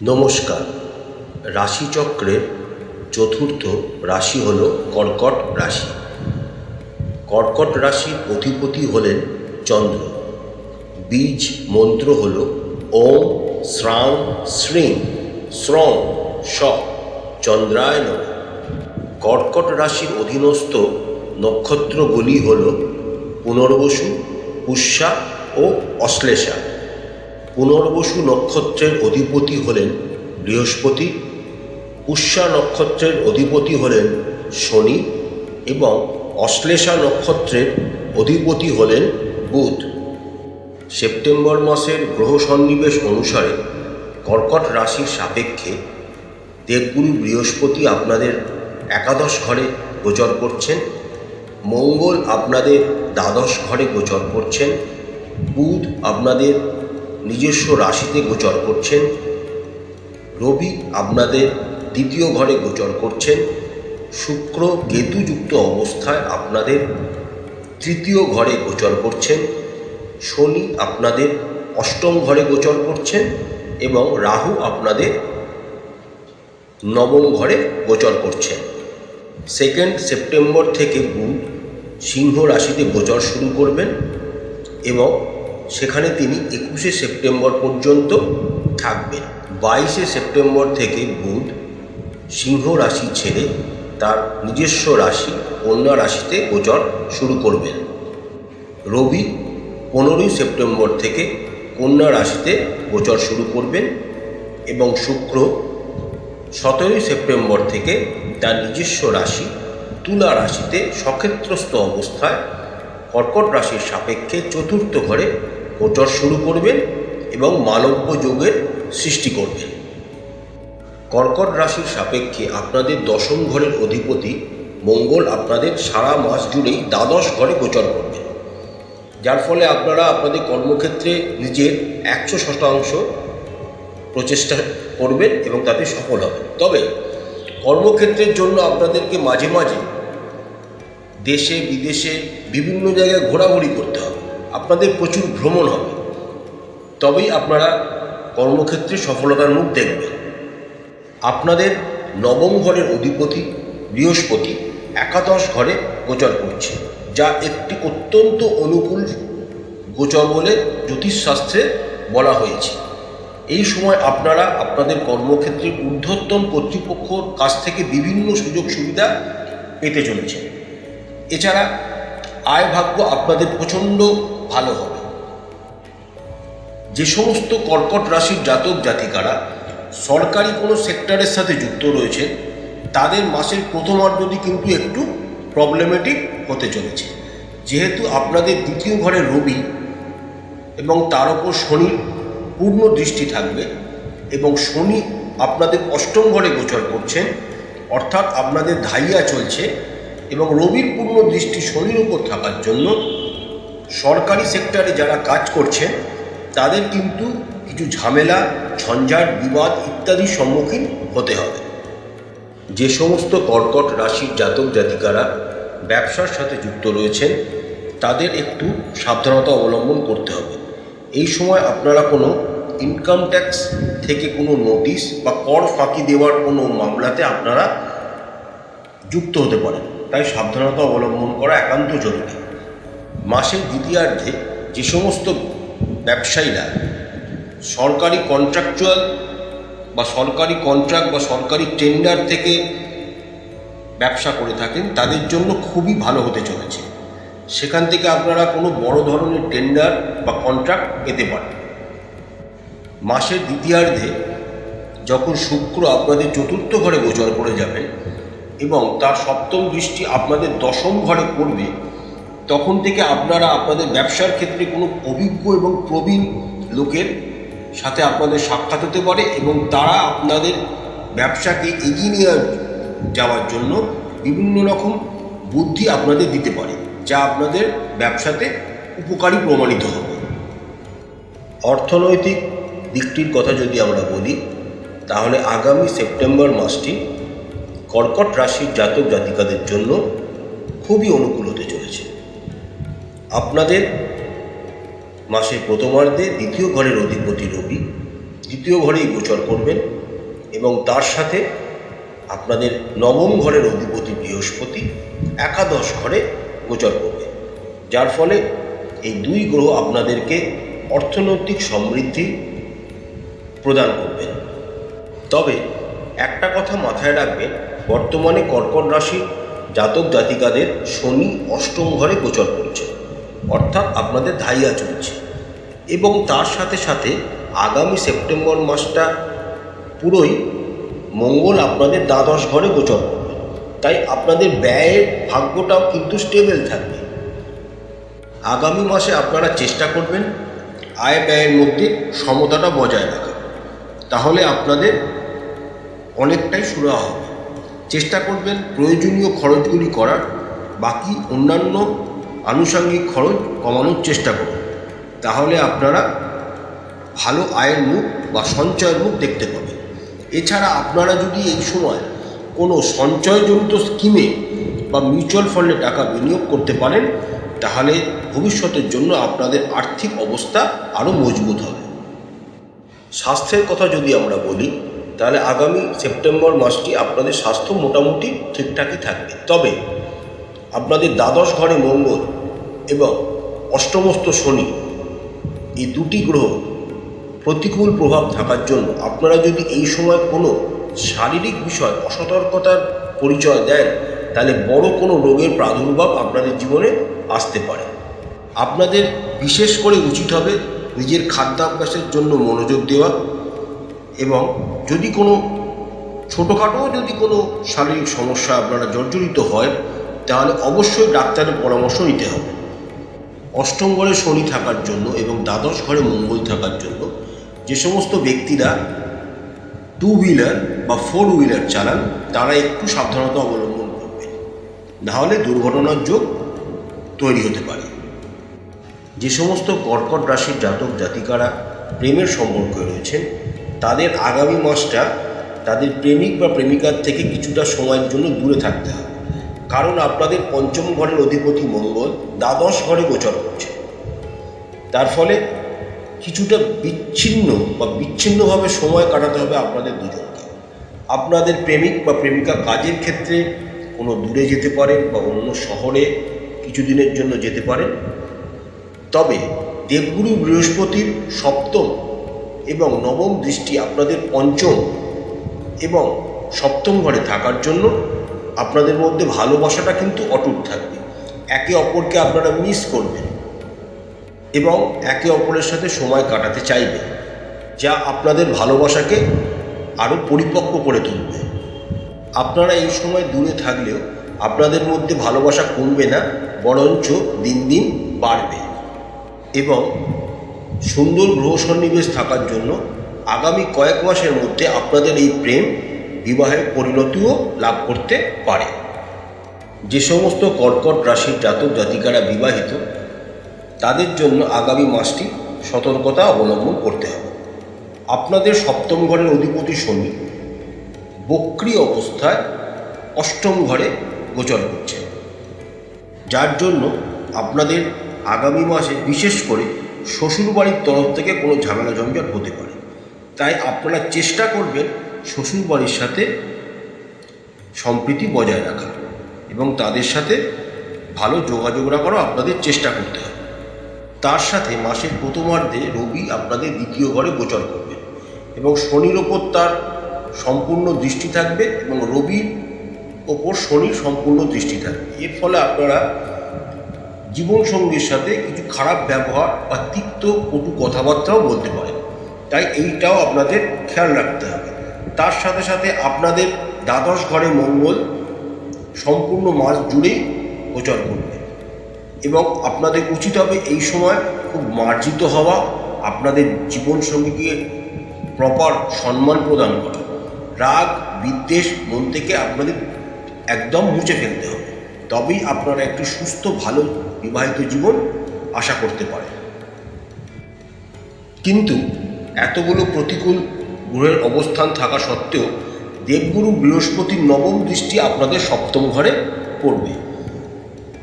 নমস্কার। রাশিচক্রের চতুর্থ রাশি হল কর্কট রাশি। কর্কট রাশির অধিপতি হলেন চন্দ্র। বীজ মন্ত্র হল ওম শ্রাং শ্রীং শ্রং স চন্দ্রায় নমঃ। কর্কট রাশির অধীনস্থ নক্ষত্রগুলি হল পুনর্বসু, পুষ্যা ও অশ্লেষা। পুনর্বসু নক্ষত্রের অধিপতি হলেন বৃহস্পতি পুষ্যা নক্ষত্রের অধিপতি হলেন শনি এবং অশ্লেষা নক্ষত্রের অধিপতি হলেন বুধ। সেপ্টেম্বর মাসের গ্রহ সন্নিবেশ অনুসারে কর্কট রাশির সাপেক্ষে দেবগুরু বৃহস্পতি আপনাদের একাদশ ঘরে গোচর করছেন, মঙ্গল আপনাদের দ্বাদশ ঘরে গোচর করছেন, বুধ আপনাদের নিজস্ব রাশিতে গোচর করছেন। রবি আপনাদের দ্বিতীয় ঘরে গোচর করছেন। শুক্র কেতুযুক্ত অবস্থায় আপনাদের তৃতীয় ঘরে গোচর করছেন। শনি আপনাদের অষ্টম ঘরে গোচর করছেন এবং রাহু আপনাদের নবম ঘরে গোচর করছেন। সেকেন্ড সেপ্টেম্বর থেকে বুধ সিংহ রাশিতে গোচর শুরু করবেন এবং সেখানে তিনি একুশে সেপ্টেম্বর পর্যন্ত থাকবেন। বাইশে সেপ্টেম্বর থেকে বুধ সিংহ রাশি ছেড়ে তার নিজস্ব রাশি কন্যা রাশিতে গোচর শুরু করবেন। রবি পনেরোই সেপ্টেম্বর থেকে কন্যা রাশিতে গোচর শুরু করবেন এবং শুক্র সতেরোই সেপ্টেম্বর থেকে তার নিজস্ব রাশি তুলা রাশিতে সক্ষেত্রস্থ অবস্থায় কর্কট রাশির সাপেক্ষে চতুর্থ ঘরে গোচর শুরু করবেন এবং মানব্য যোগের সৃষ্টি করবেন। কর্কট রাশির সাপেক্ষে আপনাদের দশম ঘরের অধিপতি মঙ্গল আপনাদের সারা মাস জুড়েই দ্বাদশ ঘরে গোচর করবেন। যার ফলে আপনারা আপনাদের কর্মক্ষেত্রে নিজের একশো শতাংশ প্রচেষ্টা করবেন এবং তাতে সফল হবেন। তবে কর্মক্ষেত্রের জন্য আপনাদেরকে মাঝে মাঝে দেশে, বিদেশে বিভিন্ন জায়গায় ঘোরাঘুরি করতে হবে। আপনাদের প্রচুর ভ্রমণ হবে। তবেই আপনারা কর্মক্ষেত্রে সফলতার মুখ দেখবেন। আপনাদের নবম ঘরের অধিপতি বৃহস্পতি একাদশ ঘরে গোচর করছে, যা একটি অত্যন্ত অনুকূল গোচর বলে জ্যোতিষশাস্ত্রে বলা হয়েছে। এই সময় আপনারা আপনাদের কর্মক্ষেত্রে ঊর্ধ্বতম কর্তৃপক্ষর কাছ থেকে বিভিন্ন সুযোগ সুবিধা পেতে চলেছেন। এছাড়া আয় ভাগ্য আপনাদের প্রচণ্ড ভালো হবে। যে সমস্ত কর্কট রাশির জাতক জাতিকারা সরকারি কোনো সেক্টরের সাথে যুক্ত রয়েছেন তাদের মাসের প্রথম প্রথমার্ধটি কিন্তু একটু প্রবলেমেটিক হতে চলেছে। যেহেতু আপনাদের দ্বিতীয় ঘরে রবি এবং তার ওপর শনির পূর্ণ দৃষ্টি থাকবে এবং শনি আপনাদের অষ্টম ঘরে গোচর করছেন অর্থাৎ আপনাদের ধাইয়া চলছে এবং রবির পূর্ণ দৃষ্টি শনির উপর থাকার জন্য সরকারি সেক্টরে যারা কাজ করছেন তাদের কিন্তু কিছু ঝামেলা, ঝঞ্ঝাট, বিবাদ ইত্যাদির সম্মুখীন হতে হবে। যে সমস্ত কর্কট রাশির জাতক জাতিকারা ব্যবসার সাথে যুক্ত রয়েছেন, তাদের একটু সাবধানতা অবলম্বন করতে হবে। এই সময় আপনারা কোনো ইনকাম ট্যাক্স থেকে কোনো নোটিশ বা কর ফাঁকি দেওয়ার কোনো মামলাতে আপনারা যুক্ত হতে পারেন। তাই সাবধানতা অবলম্বন করা একান্ত জরুরি। মাসের দ্বিতীয়ার্ধে যে সমস্ত ব্যবসায়ীরা সরকারি কন্ট্রাকচুয়াল বা সরকারি কন্ট্রাক্ট বা সরকারি টেন্ডার থেকে ব্যবসা করে থাকেন, তাদের জন্য খুবই ভালো হতে চলেছে। সেখান থেকে আপনারা কোনো বড় ধরনের টেন্ডার বা কন্ট্রাক্ট পেতে পারেন। মাসের দ্বিতীয়ার্ধে যখন শুক্র আপনাদের চতুর্থ ঘরে গোচর করে যাবেন এবং তার সপ্তম দৃষ্টি আপনাদের দশম ঘরে পড়বে তখন থেকে আপনারা আপনাদের ব্যবসার ক্ষেত্রে কোনো অভিজ্ঞ এবং প্রবীণ লোকের সাথে আপনাদের সাক্ষাৎ হতে পারে এবং তারা আপনাদের ব্যবসাকে এগিয়ে নিয়ে যাওয়ার জন্য বিভিন্ন রকম বুদ্ধি আপনাদের দিতে পারে, যা আপনাদের ব্যবসাতে উপকারী প্রমাণিত হবে। অর্থনৈতিক দিকটির কথা যদি আমরা বলি, তাহলে আগামী সেপ্টেম্বর মাসটি কর্কট রাশির জাতক জাতিকাদের জন্য খুবই অনুকূল হতে চলেছে। আপনাদের মাসের প্রথমার্ধে দ্বিতীয় ঘরের অধিপতি রবি দ্বিতীয় ঘরেই গোচর করবেন এবং তার সাথে আপনাদের নবম ঘরের অধিপতি বৃহস্পতি একাদশ ঘরে গোচর করবে যার ফলে এই দুই গ্রহ আপনাদেরকে অর্থনৈতিক সমৃদ্ধি প্রদান করবে তবে একটা কথা মাথায় রাখবেন, বর্তমানে কর্কট রাশির জাতক জাতিকাদের শনি অষ্টম ঘরে গোচর করছে। অর্থাৎ আপনাদের ধাইয়া চলছে। এবং তার সাথে সাথে আগামী সেপ্টেম্বর মাসটা পুরোই মঙ্গল আপনাদের দ্বাদশ ঘরে গোচর করবে। তাই আপনাদের ব্যয়ের ভাগ্যটাও কিন্তু স্টেবল থাকবে। আগামী মাসে আপনারা চেষ্টা করবেন আয় ব্যয়ের মধ্যে সমতাটা বজায় রাখা তাহলে আপনাদের অনেকটাই সুরাহা হবে। চেষ্টা করবেন প্রয়োজনীয় খরচগুলি করার। বাকি অন্যান্য আনুষঙ্গিক খরচ কমানোর চেষ্টা করুন। তাহলে আপনারা ভালো আয়ের মুখ বা সঞ্চয়ের মুখ দেখতে পাবেন। এছাড়া আপনারা যদি এই সময় কোনো সঞ্চয়জনিত স্কিমে বা মিউচুয়াল ফান্ডে টাকা বিনিয়োগ করতে পারেন, তাহলে ভবিষ্যতের জন্য আপনাদের আর্থিক অবস্থা আরও মজবুত হবে। স্বাস্থ্যের কথা যদি আমরা বলি, তাহলে আগামী সেপ্টেম্বর মাসটি আপনাদের স্বাস্থ্য মোটামুটি ঠিকঠাকই থাকবে। তবে আপনাদের দ্বাদশ ঘরে মঙ্গল এবং অষ্টমস্ত শনি, এই দুটি গ্রহ প্রতিকূল প্রভাব থাকার জন্য আপনারা যদি এই সময় কোনো শারীরিক বিষয়, অসতর্কতার পরিচয় দেন, তাহলে বড় কোনো রোগের প্রাদুর্ভাব আপনাদের জীবনে আসতে পারে। আপনাদের বিশেষ করে উচিত হবে নিজের খাদ্যাভ্যাসের জন্য মনোযোগ দেওয়া এবং যদি কোনো ছোটোখাটো যদি কোনো শারীরিক সমস্যা আপনারা জর্জরিত হয় তাহলে অবশ্যই ডাক্তারের পরামর্শ নিতে হবে। অষ্টম ঘরে শনি থাকার জন্য এবং দ্বাদশ ঘরে মঙ্গল থাকার জন্য যে সমস্ত ব্যক্তিরা টু হুইলার বা ফোর হুইলার চালান, তারা একটু সাবধানতা অবলম্বন করবে নাহলে দুর্ঘটনার যোগ তৈরি হতে পারে। যে সমস্ত কর্কট রাশির জাতক জাতিকারা প্রেমের সম্পর্কে রয়েছেন, তাদের আগামী মাসটা তাদের প্রেমিক বা প্রেমিকার থেকে কিছুটা সময়ের জন্য দূরে থাকতে হবে। কারণ আপনাদের পঞ্চম ঘরের অধিপতি মঙ্গল দ্বাদশ ঘরে গোচর করছে। তার ফলে কিছুটা বিচ্ছিন্ন বা বিচ্ছিন্নভাবে সময় কাটাতে হবে আপনাদের দুজনকে। আপনাদের প্রেমিক বা প্রেমিকা কাজের ক্ষেত্রে কোনো দূরে যেতে পারেন বা অন্য শহরে কিছুদিনের জন্য যেতে পারেন। তবে দেবগুরু বৃহস্পতির সপ্তম এবং নবম দৃষ্টি আপনাদের পঞ্চম এবং সপ্তম ঘরে থাকার জন্য আপনাদের মধ্যে ভালোবাসাটা কিন্তু অটুট থাকবে। একে অপরকে আপনারা মিস করবেন। এবং একে অপরের সাথে সময় কাটাতে চাইবে, যা আপনাদের ভালোবাসাকে আরও পরিপক্ক করে তুলবে। আপনারা এই সময় দূরে থাকলেও আপনাদের মধ্যে ভালোবাসা কমবে না, বরঞ্চ দিন দিন বাড়বে। এবং সুন্দর গ্রহ সন্নিবেশ থাকার জন্য আগামী কয়েক মাসের মধ্যে আপনাদের এই প্রেম বিবাহের পরিণতিও লাভ করতে পারে। যে সমস্ত কর্কট রাশির জাতক জাতিকারা বিবাহিত, তাদের জন্য আগামী মাসটি সতর্কতা অবলম্বন করতে হবে। আপনাদের সপ্তম ঘরের অধিপতি শনি বক্রি অবস্থায় অষ্টম ঘরে গোচর করছে যার জন্য আপনাদের আগামী মাসে বিশেষ করে শ্বশুরবাড়ির তরফ থেকে কোনো ঝামেলা ঝঞ্ঝাট হতে পারে। তাই আপনারা চেষ্টা করবেন শ্বশুরবাড়ির সাথে সম্প্রীতি বজায় রাখা এবং তাদের সাথে ভালো যোগাযোগ রাখারও আপনাদের চেষ্টা করতে হবে। তার সাথে মাসের প্রথমার্ধে রবি আপনাদের দ্বিতীয় ঘরে গোচর করবে এবং শনির ওপর তার সম্পূর্ণ দৃষ্টি থাকবে এবং রবির ওপর শনির সম্পূর্ণ দৃষ্টি থাকবে। এর ফলে আপনারা জীবনসঙ্গীর সাথে কিছু খারাপ ব্যবহার বা তিক্ত কটু কথাবার্তাও বলতে পারেন। তাই এইটাও আপনাদের খেয়াল রাখতে হবে। তার সাথে সাথে আপনাদের দ্বাদশ ঘরে মঙ্গল, সম্পূর্ণ মাস জুড়েই গোচর করবে। এবং আপনাদের উচিত হবে এই সময় খুব মার্জিত হওয়া, আপনাদের জীবনসঙ্গীকে প্রপার সম্মান প্রদান করা। রাগ, বিদ্বেষ মন থেকে আপনাদের একদম মুছে ফেলতে হবে। তবেই আপনারা একটি সুস্থ, ভালো, বিবাহিত জীবন আশা করতে পারেন। কিন্তু এতগুলো প্রতিকূল গ্রহের অবস্থান থাকা সত্ত্বেও দেবগুরু বৃহস্পতির নবম দৃষ্টি আপনাদের সপ্তম ঘরে পড়বে।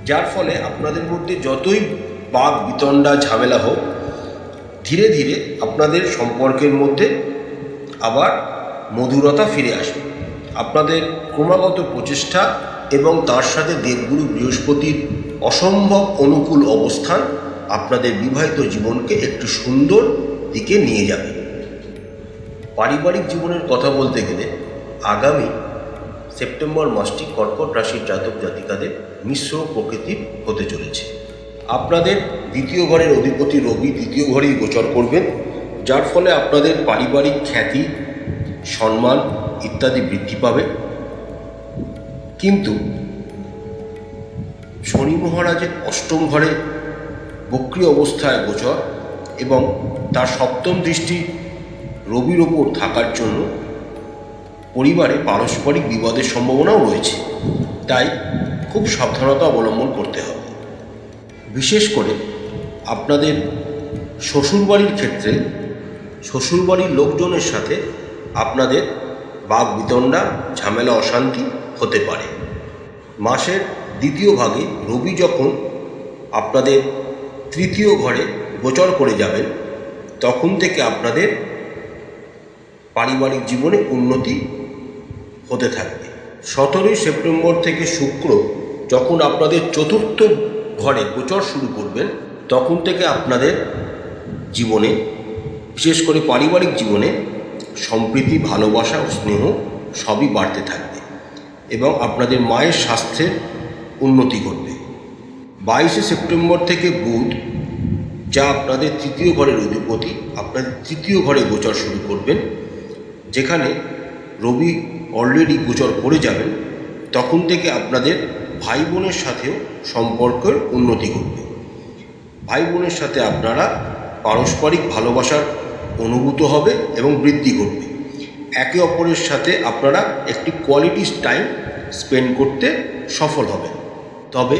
যার ফলে আপনাদের মধ্যে যতই বাঘ বিতণ্ডা ঝামেলা হোক, ধীরে ধীরে আপনাদের সম্পর্কের মধ্যে আবার মধুরতা ফিরে আসবে। আপনাদের ক্রমাগত প্রচেষ্টা এবং তার সাথে দেবগুরু বৃহস্পতির অসম্ভব অনুকূল অবস্থান আপনাদের বিবাহিত জীবনকে একটু সুন্দর দিকে নিয়ে যাবে। পারিবারিক জীবনের কথা বলতে গেলে আগামী সেপ্টেম্বর মাসটি কর্কট রাশির জাতক জাতিকাদের মিশ্র প্রকৃতির হতে চলেছে। আপনাদের দ্বিতীয় ঘরের অধিপতি রবি দ্বিতীয় ঘরেই গোচর করবেন, যার ফলে আপনাদের পারিবারিক খ্যাতি, সম্মান ইত্যাদি বৃদ্ধি পাবে। কিন্তু শনি মহারাজের অষ্টম ঘরে বক্রি অবস্থায় গোচর এবং তার সপ্তম দৃষ্টি রবির ওপর থাকার জন্য পরিবারে পারস্পরিক বিবাদের সম্ভাবনাও রয়েছে। তাই খুব সাবধানতা অবলম্বন করতে হবে। বিশেষ করে আপনাদের শ্বশুরবাড়ির ক্ষেত্রে শ্বশুরবাড়ির লোকজনের সাথে আপনাদের বাঘ বিতণ্ডা ঝামেলা, অশান্তি হতে পারে। মাসের দ্বিতীয় ভাগে রবি যখন আপনাদের তৃতীয় ঘরে গোচর করে যাবেন, তখন থেকে আপনাদের পারিবারিক জীবনে উন্নতি হতে থাকবে। সতেরোই সেপ্টেম্বর থেকে শুক্র যখন আপনাদের চতুর্থ ঘরে গোচর শুরু করবেন, তখন থেকে আপনাদের জীবনে, বিশেষ করে পারিবারিক জীবনে, সম্প্রীতি, ভালোবাসা ও স্নেহ সবই বাড়তে থাকবে এবং আপনাদের মায়ের স্বাস্থ্যের উন্নতি ঘটবে। বাইশে সেপ্টেম্বর থেকে বুধ, যা আপনাদের তৃতীয় ঘরের অধিপতি, আপনাদের তৃতীয় ঘরে গোচর শুরু করবেন যেখানে রবি অলরেডি গোচর করে যাবেন, তখন থেকে আপনাদের ভাই বোনের সাথেও সম্পর্কের উন্নতি ঘটবে। ভাই বোনের সাথে আপনারা পারস্পরিক ভালোবাসার অনুভূত হবে এবং বৃদ্ধি ঘটবে। একে অপরের সাথে আপনারা একটি কোয়ালিটি টাইম স্পেন্ড করতে সফল হবেন। তবে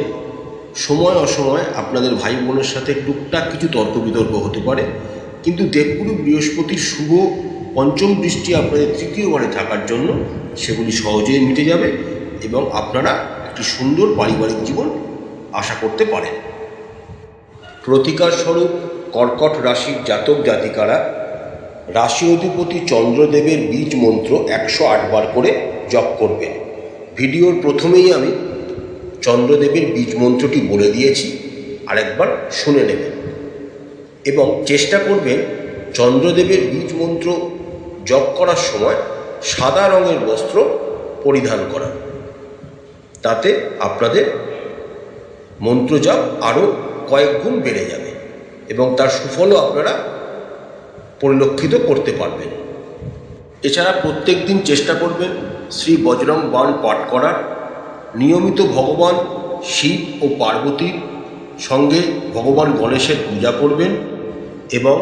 সময় অসময় আপনাদের ভাই বোনের সাথে টুকটাক কিছু তর্ক বিতর্ক হতে পারে, কিন্তু দেবগুরু বৃহস্পতির শুভ পঞ্চম দৃষ্টি আপনাদের তৃতীয় ঘরে থাকার জন্য সেগুলি সহজেই মিটে যাবে এবং আপনারা একটি সুন্দর পারিবারিক জীবন আশা করতে পারেন। প্রতিকার স্বরূপ কর্কট রাশির জাতক জাতিকারা রাশি অধিপতি চন্দ্রদেবের বীজ মন্ত্র একশো আটবার করে জপ করবেন। ভিডিওর প্রথমেই আমি চন্দ্রদেবের বীজ মন্ত্রটি বলে দিয়েছি, আরেকবার শুনে নেবেন। এবং চেষ্টা করবেন চন্দ্রদেবের বীজ মন্ত্র জপ করার সময় সাদা রঙের বস্ত্র পরিধান করা। তাতে আপনাদের মন্ত্র জপ আরও কয়েক গুণ বেড়ে যাবে এবং তার সুফলও আপনারা পরিলক্ষিত করতে পারবেন। এছাড়া প্রত্যেক দিন চেষ্টা করবেন শ্রী বজরং বাণ পাঠ করার। নিয়মিত ভগবান শিব ও পার্বতীর সঙ্গে ভগবান গণেশের পূজা করবেন এবং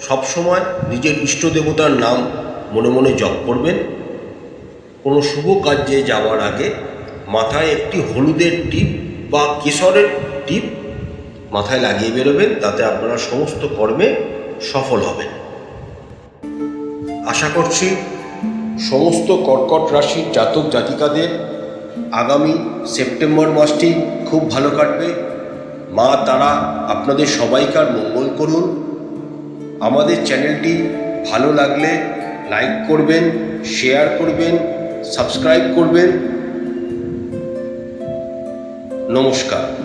সবসময় নিজের ইষ্ট দেবতার নাম মনে মনে জপ করবেন। কোনো শুভ কাজে যাওয়ার আগে মাথায় একটি হলুদের টিপ বা কেশরের টিপ মাথায় লাগিয়ে বেরোবেন, তাতে আপনারা সমস্ত কর্মে সফল হবেন। আশা করছি সমস্ত কর্কট রাশির জাতক জাতিকাদের আগামী সেপ্টেম্বর মাসটি খুব ভালো কাটবে। মা, তারা, আপনাদের সবাইকার মঙ্গল করুন। আমাদের চ্যানেলটি ভালো লাগলে লাইক করবেন শেয়ার করবেন সাবস্ক্রাইব করবেন। নমস্কার।